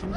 Şimdi...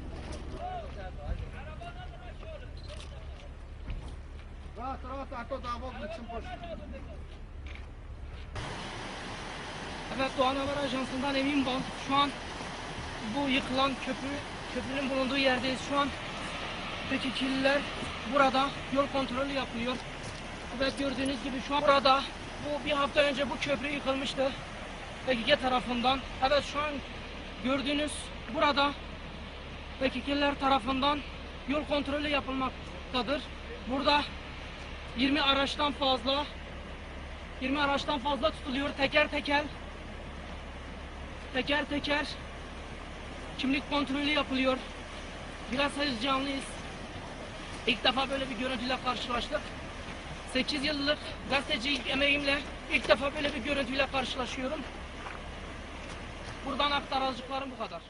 Rahat rahat arka damat için boş. Evet Doğan Haber Ajansı'ndan Emin Bal. Şu an bu yıkılan köprü, köprünün bulunduğu yerdeyiz. Şu an Pekikililer burada yol kontrolü yapılıyor. Evet gördüğünüz gibi şu an burada bu bir hafta önce bu köprü yıkılmıştı. PKK tarafından. Evet şu an gördüğünüz burada Pekikililer tarafından yol kontrolü yapılmaktadır. Burada 20 araçtan fazla 20 araçtan fazla tutuluyor teker teker teker teker kimlik kontrolü yapılıyor. Biraz heyecanlıyız. İlk defa böyle bir görüntüyle karşılaştık. 8 yıllık gazetecilik emeğimle ilk defa böyle bir görüntüyle karşılaşıyorum. Buradan aktaracaklarım bu kadar.